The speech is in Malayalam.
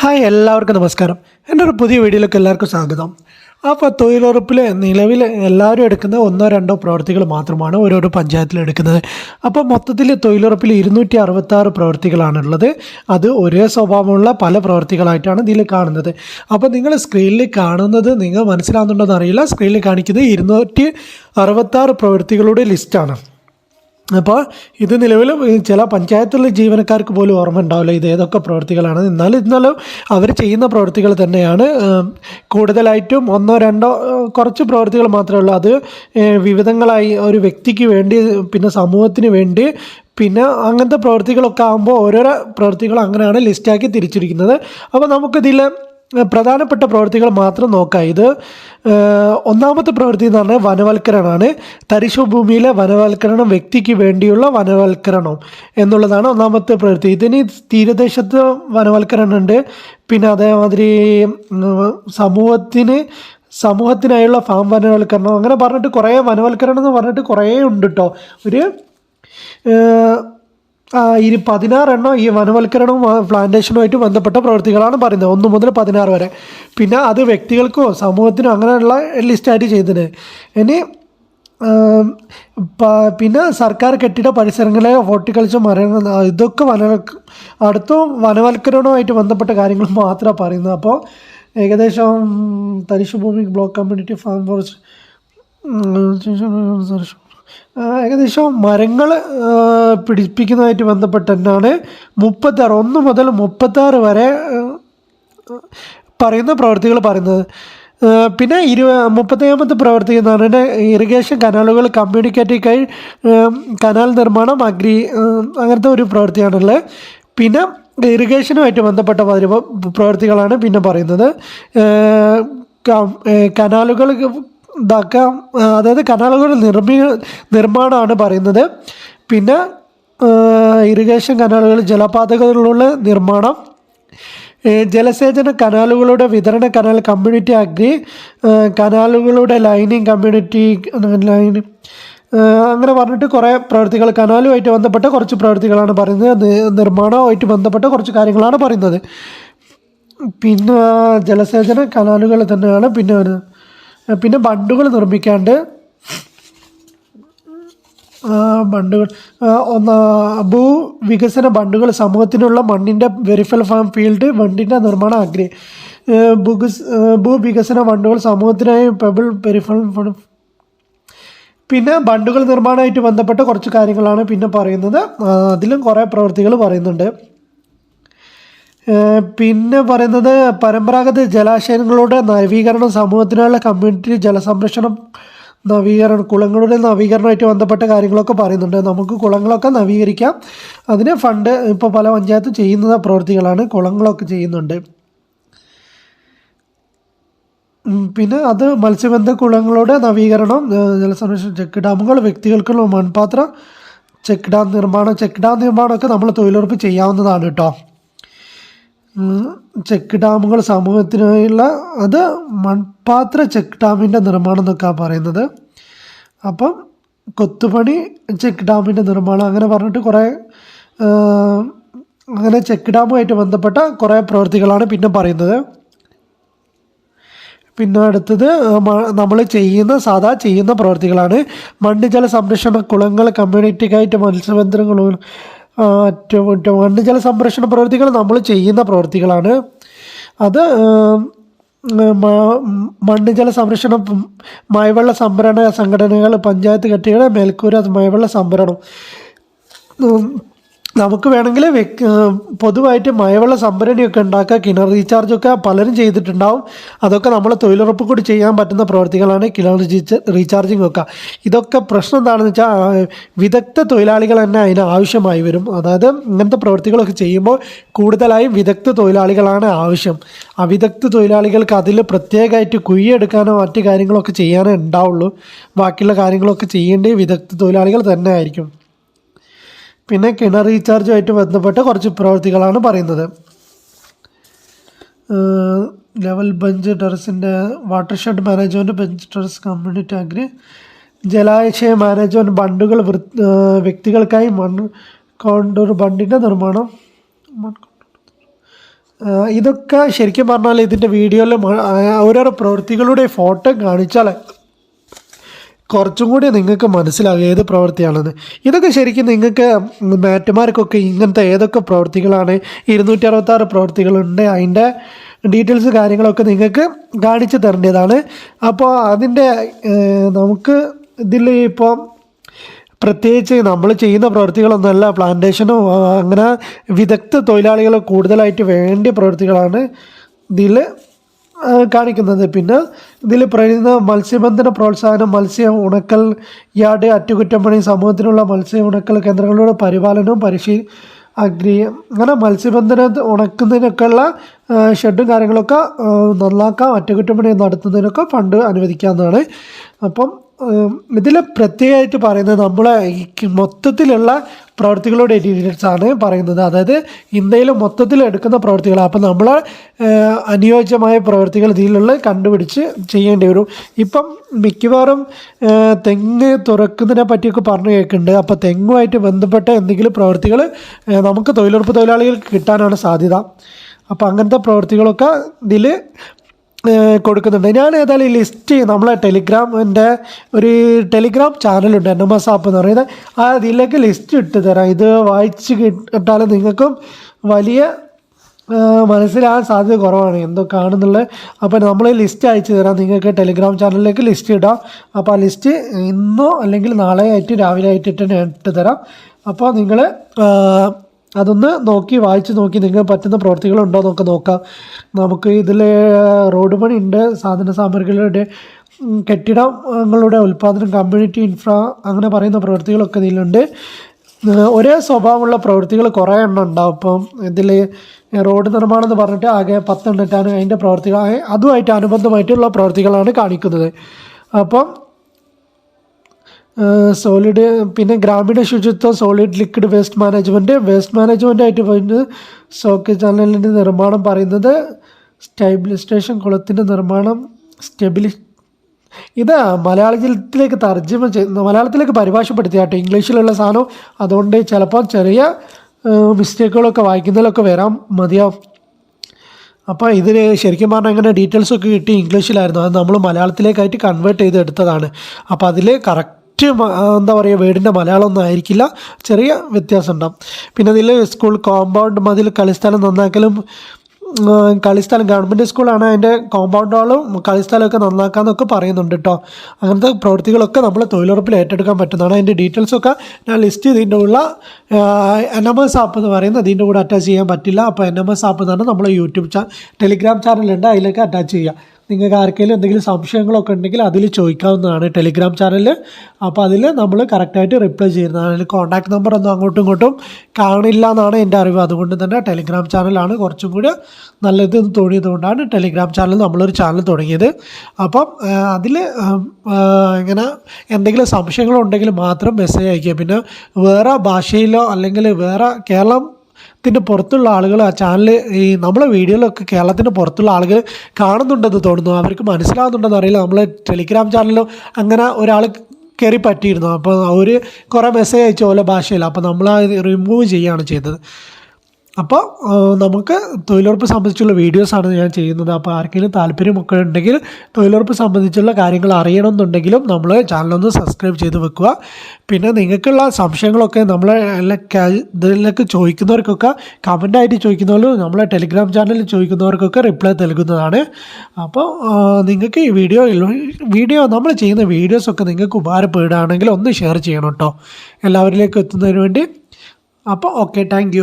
ഹായ് എല്ലാവർക്കും നമസ്കാരം. എന്റെ ഒരു പുതിയ വീഡിയോയിലേക്ക് എല്ലാവർക്കും സ്വാഗതം. അപ്പോൾ തൊഴിലുറപ്പിൽ നിലവിൽ എല്ലാവരും എടുക്കുന്ന ഒന്നോ രണ്ടോ പ്രവൃത്തികൾ മാത്രമാണ് ഓരോരോ പഞ്ചായത്തിൽ എടുക്കുന്നത്. അപ്പോൾ മൊത്തത്തിൽ തൊഴിലുറപ്പിൽ ഇരുന്നൂറ്റി അറുപത്താറ് പ്രവൃത്തികളാണുള്ളത് അത് ഒരേ സ്വഭാവമുള്ള പല പ്രവൃത്തികളായിട്ടാണ് ഇതിൽ കാണുന്നത്. അപ്പോൾ നിങ്ങൾ സ്ക്രീനിൽ കാണുന്നത് നിങ്ങൾ മനസ്സിലാകുന്നുണ്ടോ എന്നറിയില്ല സ്ക്രീനിൽ കാണിക്കുന്നത് ഇരുന്നൂറ്റി അറുപത്താറ് പ്രവൃത്തികളുടെ ലിസ്റ്റാണ്. അപ്പോൾ ഇത് നിലവിൽ ചില പഞ്ചായത്തുള്ള ജീവനക്കാർക്ക് പോലും ഓർമ്മ ഉണ്ടാവില്ല. ഇത് ഏതൊക്കെ പ്രവൃത്തികളാണ്. എന്നാലും എന്നാലും അവർ ചെയ്യുന്ന പ്രവൃത്തികൾ തന്നെയാണ്. കൂടുതലായിട്ടും ഒന്നോ രണ്ടോ കുറച്ച് പ്രവൃത്തികൾ മാത്രമേ ഉള്ളൂ. അത് വിവിധങ്ങളായി ഒരു വ്യക്തിക്ക് വേണ്ടി പിന്നെ സമൂഹത്തിന് വേണ്ടി പിന്നെ അങ്ങനത്തെ പ്രവൃത്തികളൊക്കെ ആകുമ്പോൾ ഓരോരോ പ്രവൃത്തികൾ അങ്ങനെയാണ് ലിസ്റ്റാക്കി തിരിച്ചിരിക്കുന്നത്. അപ്പോൾ നമുക്കിതിൽ പ്രധാനപ്പെട്ട പ്രവൃത്തികൾ മാത്രം നോക്കാം. ഇത് ഒന്നാമത്തെ പ്രവൃത്തി എന്ന് പറഞ്ഞാൽ വനവൽക്കരണമാണ്. തരിശു ഭൂമിയിലെ വനവൽക്കരണം വ്യക്തിക്ക് വേണ്ടിയുള്ള വനവൽക്കരണം എന്നുള്ളതാണ് ഒന്നാമത്തെ പ്രവൃത്തി. ഇതിന് തീരദേശത്ത് വനവൽക്കരണം ഉണ്ട് പിന്നെ അതേമാതിരി സമൂഹത്തിന് സമൂഹത്തിനായുള്ള ഫാം വനവൽക്കരണം. അങ്ങനെ പറഞ്ഞിട്ട് കുറേ വനവൽക്കരണം എന്ന് പറഞ്ഞിട്ട് കുറേ ഉണ്ട് കേട്ടോ ഒരു ഇരു പതിനാറെണ്ണം ഈ വനവൽക്കരണവും പ്ലാന്റേഷനുമായിട്ട് ബന്ധപ്പെട്ട പ്രവൃത്തികളാണ് പറയുന്നത്. ഒന്ന് മുതൽ പതിനാറ് വരെ. പിന്നെ അത് വ്യക്തികൾക്കോ സമൂഹത്തിനോ അങ്ങനെയുള്ള ലിസ്റ്റായിട്ട് ചെയ്തത് ഇനി പിന്നെ സർക്കാർ കെട്ടിട പരിസരങ്ങളെ ഹോർട്ടിക്കൾച്ചർ മരങ്ങൾ ഇതൊക്കെ വന അടുത്തും വനവൽക്കരണവുമായിട്ട് ബന്ധപ്പെട്ട കാര്യങ്ങൾ മാത്രമാണ് പറയുന്നത്. അപ്പോൾ ഏകദേശം തരിശുഭൂമി ബ്ലോക്ക് കമ്മ്യൂണിറ്റി ഫാം ഫോറസ്റ്റ് ഏകദേശം മരങ്ങൾ പിടിപ്പിക്കുന്നതായിട്ട് ബന്ധപ്പെട്ട് തന്നെയാണ് മുപ്പത്താറ് ഒന്ന് മുതൽ മുപ്പത്താറ് വരെ പറയുന്ന പ്രവർത്തികൾ പറയുന്നത്. പിന്നെ ഇരു മുപ്പത്തേഴാമത്തെ പ്രവൃത്തി പറഞ്ഞാൽ ഇറിഗേഷൻ കനാലുകൾ കമ്മ്യൂണിക്കേറ്റീവ് കനാൽ നിർമ്മാണം അഗ്രി അങ്ങനത്തെ ഒരു പ്രവൃത്തിയാണുള്ളത് പിന്നെ ഇറിഗേഷനുമായിട്ട് ബന്ധപ്പെട്ട പരി- പ്രവൃത്തികളാണ് പിന്നെ പറയുന്നത്. കനാലുകൾ ഇതാക്കാം അതായത് കനാലുകൾ നിർമ്മി നിർമ്മാണമാണ് പറയുന്നത്. പിന്നെ ഇറിഗേഷൻ കനാലുകൾ ജലപാതകളിലുള്ള നിർമ്മാണം ജലസേചന കനാലുകളുടെ വിതരണ കനാൽ കമ്മ്യൂണിറ്റി അഗ്രി കനാലുകളുടെ ലൈനിങ് കമ്മ്യൂണിറ്റി ലൈൻ അങ്ങനെ പറഞ്ഞിട്ട് കുറേ പ്രവൃത്തികൾ കനാലുമായിട്ട് ബന്ധപ്പെട്ട കുറച്ച് പ്രവൃത്തികളാണ് പറയുന്നത്. നിർമ്മാണവുമായിട്ട് ബന്ധപ്പെട്ട കുറച്ച് കാര്യങ്ങളാണ് പറയുന്നത്. പിന്നെ ജലസേചന കനാലുകൾ തന്നെയാണ്. പിന്നെ ഒരു പിന്നെ ബണ്ടുകൾ നിർമ്മിക്കാണ്ട് ബണ്ടുകൾ ഒന്ന് ഭൂവികസന ബണ്ടുകൾ സമൂഹത്തിനുള്ള മണ്ണിന്റെ വെരിഫൽ ഫാം ഫീൽഡ് ബണ്ടിന്റെ നിർമ്മാണം അഗ്രി ഏ, ഭൂഗസ് ഭൂവികസന ബണ്ടുകൾ സമൂഹത്തിനായി പെബിൾ പെരിഫൽ പിന്നെ ബണ്ടുകൾ നിർമ്മാണമായിട്ട് ബന്ധപ്പെട്ട കുറച്ച് കാര്യങ്ങളാണ് പിന്നെ പറയുന്നത്. അതിലും കുറേ പ്രവൃത്തികൾ പറയുന്നുണ്ട്. പിന്നെ പറയുന്നത് പരമ്പരാഗത ജലാശയങ്ങളുടെ നവീകരണം സമൂഹത്തിനുള്ള കമ്മ്യൂണിറ്റി ജലസംരക്ഷണം നവീകരണം കുളങ്ങളുടെ നവീകരണമായിട്ട് ബന്ധപ്പെട്ട കാര്യങ്ങളൊക്കെ പറയുന്നുണ്ട്. നമുക്ക് കുളങ്ങളൊക്കെ നവീകരിക്കാം. അതിന് ഫണ്ട് ഇപ്പോൾ പല പഞ്ചായത്തും ചെയ്യുന്ന പ്രവൃത്തികളാണ് കുളങ്ങളൊക്കെ ചെയ്യുന്നുണ്ട്. പിന്നെ അത് മത്സ്യബന്ധ കുളങ്ങളുടെ നവീകരണം ജലസംരക്ഷണം ചെക്ക് ഡാമുകൾ വ്യക്തികൾക്കുള്ള മൺപാത്ര ചെക്ക് ഡാം നിർമ്മാണം ചെക്ക് ഡാം നിർമ്മാണമൊക്കെ നമ്മൾ തൊഴിലുറപ്പ് ചെയ്യാവുന്നതാണ് കേട്ടോ. ചെക്ക് ഡാമുകൾ സമൂഹത്തിനായുള്ള അത് മൺപാത്ര ചെക്ക് ഡാമിന്റെ നിർമ്മാണം എന്നൊക്കെയാണ് പറയുന്നത്. അപ്പം കൊത്തുപണി ചെക്ക് ഡാമിന്റെ നിർമ്മാണം അങ്ങനെ പറഞ്ഞിട്ട് കുറേ അങ്ങനെ ചെക്ക് ഡാമുമായിട്ട് ബന്ധപ്പെട്ട കുറേ പ്രവൃത്തികളാണ് പിന്നെ പറയുന്നത്. പിന്നെ അടുത്തത് നമ്മൾ ചെയ്യുന്ന സാധാ ചെയ്യുന്ന പ്രവൃത്തികളാണ് മണ്ണ് ജല സംരക്ഷണ കുളങ്ങൾ കമ്മ്യൂണിറ്റിക്കായിട്ട് മത്സ്യബന്ധനങ്ങളും ആ, മറ്റു മറ്റു ജല സംരക്ഷണ പ്രവൃത്തികൾ നമ്മൾ ചെയ്യുന്ന പ്രവൃത്തികളാണ്. അത് ആ, മണ്ണ് ജല സംരക്ഷണം മഴവെള്ള സംഭരണ സംഘടനകൾ പഞ്ചായത്ത് കെട്ടികൾ മേൽക്കൂര മഴവെള്ള സംഭരണം നമുക്ക് വേണമെങ്കിൽ പൊതുവായിട്ട് മഴവെള്ള സംഭരണിയൊക്കെ ഉണ്ടാക്കുക കിണർ റീചാർജൊക്കെ പലരും ചെയ്തിട്ടുണ്ടാവും. അതൊക്കെ നമ്മൾ തൊഴിലുറപ്പ് കൂടി ചെയ്യാൻ പറ്റുന്ന പ്രവർത്തികളാണ് കിണർ റീചാർജിങ് ഒക്കെ. ഇതൊക്കെ പ്രശ്നം എന്താണെന്ന് വെച്ചാൽ വിദഗ്ധ തൊഴിലാളികൾ തന്നെ അതിന് ആവശ്യമായി വരും. അതായത് ഇങ്ങനത്തെ പ്രവർത്തികളൊക്കെ ചെയ്യുമ്പോൾ കൂടുതലായും വിദഗ്ധ തൊഴിലാളികളാണ് ആവശ്യം. അവിദഗ്ധ തൊഴിലാളികൾക്ക് അതിൽ പ്രത്യേകമായിട്ട് കുഴിയെടുക്കാനോ മറ്റു കാര്യങ്ങളൊക്കെ ചെയ്യാനേ ഉണ്ടാവുള്ളൂ. ബാക്കിയുള്ള കാര്യങ്ങളൊക്കെ ചെയ്യേണ്ടത് വിദഗ്ധ തൊഴിലാളികൾ തന്നെ ആയിരിക്കും. പിന്നെ കിണർ റീചാർജുമായിട്ട് ബന്ധപ്പെട്ട കുറച്ച് പ്രവൃത്തികളാണ് പറയുന്നത്. ലെവൽ ബെഞ്ച് ടെറസിന്റെ water shed management bench terrace community agri ജലാശയ management ബണ്ടുകൾ വ്യക്തികൾക്കായി മണ്ണ് കോണ്ടൂർ ബണ്ടിന്റെ നിർമ്മാണം. ഇതൊക്കെ ശരിക്കും പറഞ്ഞാൽ ഇതിന്റെ വീഡിയോയിൽ ഓരോരോ പ്രവൃത്തികളുടെ ഫോട്ടോ കാണിച്ചാൽ കുറച്ചും കൂടി നിങ്ങൾക്ക് മനസ്സിലാകും ഏത് പ്രവൃത്തിയാണെന്ന്. ഇതൊക്കെ ശരിക്കും നിങ്ങൾക്ക് മാറ്റുമാർക്കൊക്കെ ഇങ്ങനത്തെ ഏതൊക്കെ പ്രവൃത്തികളാണ് ഇരുന്നൂറ്റി അറുപത്താറ് പ്രവൃത്തികളുണ്ട് അതിന്റെ ഡീറ്റെയിൽസ് കാര്യങ്ങളൊക്കെ നിങ്ങൾക്ക് കാണിച്ചു തരേണ്ടതാണ്. അപ്പോൾ അതിന്റെ നമുക്ക് ഇതിൽ ഇപ്പോൾ പ്രത്യേകിച്ച് നമ്മൾ ചെയ്യുന്ന പ്രവൃത്തികളൊന്നുമല്ല പ്ലാന്റേഷനോ അങ്ങനെ വിദഗ്ധ തൊഴിലാളികൾ കൂടുതലായിട്ട് വേണ്ട പ്രവൃത്തികളാണ് ഇതിൽ കാണിക്കുന്നത്. പിന്നെ ഇതിൽ പറയുന്ന മത്സ്യബന്ധന പ്രോത്സാഹനം മത്സ്യ ഉണക്കൽ യാർഡ് അറ്റകുറ്റപ്പണി സമൂഹത്തിനുള്ള മത്സ്യ ഉണക്കൽ കേന്ദ്രങ്ങളുടെ പരിപാലനവും പരിശീ അഗ്രി അങ്ങനെ മത്സ്യബന്ധന ഉണക്കുന്നതിനൊക്കെയുള്ള ഷെഡും കാര്യങ്ങളൊക്കെ നന്നാക്കാം അറ്റകുറ്റപ്പണി നടത്തുന്നതിനൊക്കെ ഫണ്ട് അനുവദിക്കാവുന്നതാണ്. അപ്പം ഇതിൽ പ്രത്യേകമായിട്ട് പറയുന്നത് നമ്മളെ മൊത്തത്തിലുള്ള പ്രവൃത്തികളുടെ ഡീറ്റെയിൽസ് ആണ് പറയുന്നത്. അതായത് ഇന്ത്യയിൽ മൊത്തത്തിൽ എടുക്കുന്ന പ്രവൃത്തികൾ അപ്പോൾ നമ്മൾ അനുയോജ്യമായ പ്രവൃത്തികൾ ഇതിലുള്ള കണ്ടുപിടിച്ച് ചെയ്യേണ്ടി വരും. ഇപ്പം മിക്കവാറും തെങ്ങ് തുറക്കുന്നതിനെ പറ്റിയൊക്കെ പറഞ്ഞു കേൾക്കുന്നുണ്ട്. അപ്പോൾ തെങ്ങുമായിട്ട് ബന്ധപ്പെട്ട എന്തെങ്കിലും പ്രവൃത്തികൾ നമുക്ക് തൊഴിലുറപ്പ് തൊഴിലാളികൾക്ക് കിട്ടാനാണ് സാധ്യത. അപ്പോൾ അങ്ങനത്തെ പ്രവൃത്തികളൊക്കെ ഇതിൽ കൊടുക്കുന്നുണ്ട്. ഞാൻ ഏതായാലും ലിസ്റ്റ് നമ്മളെ ടെലിഗ്രാമിന്റെ ഒരു ടെലിഗ്രാം ചാനലുണ്ട്. എൻ എം എസ് ആപ്പ് എന്ന് പറയുന്നത്. ആ അതിലേക്ക് ലിസ്റ്റ് ഇട്ട് തരാം. ഇത് വായിച്ച് കിട്ടാൽ നിങ്ങൾക്കും വലിയ മനസ്സിലാകാൻ സാധ്യത കുറവാണ് എന്തൊക്കെയാണെന്നുള്ളത്. അപ്പോൾ നമ്മൾ ലിസ്റ്റ് അയച്ചു തരാം. നിങ്ങൾക്ക് ടെലിഗ്രാം ചാനലിലേക്ക് ലിസ്റ്റ് ഇടാം. അപ്പോൾ ആ ലിസ്റ്റ് ഇന്നോ അല്ലെങ്കിൽ നാളെ ആയിട്ട് രാവിലെ ആയിട്ട് ഇട്ട് ഇട്ട് തരാം. അപ്പോൾ നിങ്ങൾ അതൊന്ന് നോക്കി വായിച്ച് നോക്കി നിങ്ങൾ പറ്റുന്ന പ്രവർത്തികളുണ്ടോ എന്നൊക്കെ നോക്കാം. നമുക്ക് ഇതിൽ റോഡ് പണി ഉണ്ട് സാധന സാമഗ്രികളുടെ കെട്ടിടങ്ങളുടെ ഉൽപ്പാദനം കമ്മ്യൂണിറ്റി ഇൻഫ്ര അങ്ങനെ പറയുന്ന പ്രവൃത്തികളൊക്കെ ഇതിലുണ്ട്. ഒരേ സ്വഭാവമുള്ള പ്രവൃത്തികൾ കുറേ എണ്ണം ഉണ്ടാവും. ഇപ്പം ഇതിൽ റോഡ് നിർമ്മാണം എന്ന് പറഞ്ഞിട്ട് ആകെ പത്തെണ്ണിട്ടാണ് അതിന്റെ പ്രവൃത്തികൾ ആ- അതുമായിട്ട് അനുബന്ധമായിട്ടുള്ള പ്രവൃത്തികളാണ് കാണിക്കുന്നത്. അപ്പം സോളിഡ് പിന്നെ ഗ്രാമീണ ശുചിത്വം solid liquid waste management waste management ആയിട്ട് പോയിട്ട് സോക്ക് ചാനലിന്റെ നിർമ്മാണം പറയുന്നത് സ്റ്റെബിലിസ്റ്റേഷൻ കുളത്തിന്റെ നിർമ്മാണം സ്റ്റെബിലി ഇത് മലയാളത്തിലേക്ക് തർജമ ചെയ്യുന്ന മലയാളത്തിലേക്ക് പരിഭാഷപ്പെടുത്തിയാട്ടോ ഇംഗ്ലീഷിലുള്ള സാധനം. അതുകൊണ്ട് ചിലപ്പോൾ ചെറിയ മിസ്റ്റേക്കുകളൊക്കെ വായിക്കുന്നതിലൊക്കെ വരാം. മതിയാവും. അപ്പോൾ ഇതിന് ശരിക്കും പറഞ്ഞാൽ ഇങ്ങനെ ഡീറ്റെയിൽസ് ഒക്കെ കിട്ടി ഇംഗ്ലീഷിലായിരുന്നു. അത് നമ്മൾ മലയാളത്തിലേക്കായിട്ട് കൺവേർട്ട് ചെയ്ത് എടുത്തതാണ് അപ്പോൾ അതിൽ കറക്റ്റ് എന്താ പറയുക വീടിന്റെ മലയാളമൊന്നും ആയിരിക്കില്ല. ചെറിയ വ്യത്യാസം ഉണ്ടാവും പിന്നെ അതിൽ സ്കൂൾ കോമ്പൗണ്ട് മതിൽ കളിസ്ഥലം നന്നാക്കലും കളിസ്ഥലം ഗവൺമെന്റ് സ്കൂളാണ് അതിന്റെ കോമ്പൗണ്ടുകളും കളിസ്ഥലമൊക്കെ നന്നാക്കാമെന്നൊക്കെ പറയുന്നുണ്ട് കേട്ടോ അങ്ങനത്തെ പ്രവൃത്തികളൊക്കെ നമ്മൾ തൊഴിലുറപ്പിൽ ഏറ്റെടുക്കാൻ പറ്റുന്നതാണ്. അതിന്റെ ഡീറ്റെയിൽസൊക്കെ ഞാൻ ലിസ്റ്റ് ഇതിന്റെ ഉള്ള എൻ എം എസ് ആപ്പ് എന്ന് പറയുന്നത് അതിന്റെ കൂടെ അറ്റാച്ച് ചെയ്യാൻ പറ്റില്ല. അപ്പോൾ എൻ എം എസ് ആപ്പ് തന്നെ നമ്മൾ യൂട്യൂബ് ചാ ടെലിഗ്രാം ചാനലുണ്ട് അതിലേക്ക് അറ്റാച്ച് ചെയ്യുക നിങ്ങൾക്ക് ആർക്കെങ്കിലും എന്തെങ്കിലും സംശയങ്ങളൊക്കെ ഉണ്ടെങ്കിൽ അതിൽ ചോദിക്കാവുന്നതാണ് ടെലിഗ്രാം ചാനലിൽ അപ്പോൾ അതിൽ നമ്മൾ കറക്റ്റായിട്ട് റിപ്ലൈ ചെയ്യുന്നതാണ്. അതിൽ കോൺടാക്ട് നമ്പർ ഒന്നും അങ്ങോട്ടും ഇങ്ങോട്ടും കാണില്ല എന്നാണ് എന്റെ അറിവ്. അതുകൊണ്ട് തന്നെ ടെലിഗ്രാം ചാനലാണ് കുറച്ചും കൂടി നല്ലത് എന്ന് തോന്നിയതുകൊണ്ടാണ് ടെലിഗ്രാം ചാനൽ നമ്മളൊരു ചാനൽ തുടങ്ങിയത്. അപ്പം അതിൽ ഇങ്ങനെ എന്തെങ്കിലും സംശയങ്ങളുണ്ടെങ്കിൽ മാത്രം മെസ്സേജ് അയക്കുക പിന്നെ വേറെ ഭാഷയിലോ അല്ലെങ്കിൽ വേറെ കേരളം ത്തിന്റെ പുറത്തുള്ള ആളുകൾ ആ ചാനൽ ഈ നമ്മളെ വീഡിയോയിലൊക്കെ കേരളത്തിന്റെ പുറത്തുള്ള ആളുകൾ കാണുന്നുണ്ടെന്ന് തോന്നുന്നു. അവർക്ക് മനസ്സിലാവുന്നുണ്ടെന്ന് അറിയില്ല. നമ്മൾ ടെലിഗ്രാം ചാനലിലോ അങ്ങനെ ഒരാൾ കയറി പറ്റിയിരുന്നു. അപ്പോൾ അവർ കുറേ മെസ്സേജ് അയച്ചു ഓരോ ഭാഷയിൽ. അപ്പോൾ നമ്മൾ റിമൂവ് ചെയ്യുകയാണ് ചെയ്തത്. അപ്പോൾ നമുക്ക് തൊഴിലുറപ്പ് സംബന്ധിച്ചുള്ള വീഡിയോസാണ് ഞാൻ ചെയ്യുന്നത്. അപ്പോൾ ആർക്കെങ്കിലും താല്പര്യമൊക്കെ ഉണ്ടെങ്കിൽ തൊഴിലുറപ്പ് സംബന്ധിച്ചുള്ള കാര്യങ്ങൾ അറിയണമെന്നുണ്ടെങ്കിലും നമ്മൾ ചാനലൊന്ന് സബ്സ്ക്രൈബ് ചെയ്ത് വെക്കുക. പിന്നെ നിങ്ങൾക്കുള്ള സംശയങ്ങളൊക്കെ നമ്മളെ ഇതിലേക്ക് ചോദിക്കുന്നവർക്കൊക്കെ കമന്റായിട്ട് ചോദിക്കുന്നവരും നമ്മളെ ടെലിഗ്രാം ചാനലിൽ ചോദിക്കുന്നവർക്കൊക്കെ റിപ്ലൈ നൽകുന്നതാണ്. അപ്പോൾ നിങ്ങൾക്ക് ഈ വീഡിയോ വീഡിയോ നമ്മൾ ചെയ്യുന്ന വീഡിയോസൊക്കെ നിങ്ങൾക്ക് ഉപകാരപ്പെടുകയാണെങ്കിൽ ഒന്ന് ഷെയർ ചെയ്യണം കേട്ടോ എല്ലാവരിലേക്കും എത്തുന്നതിന് വേണ്ടി. അപ്പോൾ ഓക്കെ താങ്ക്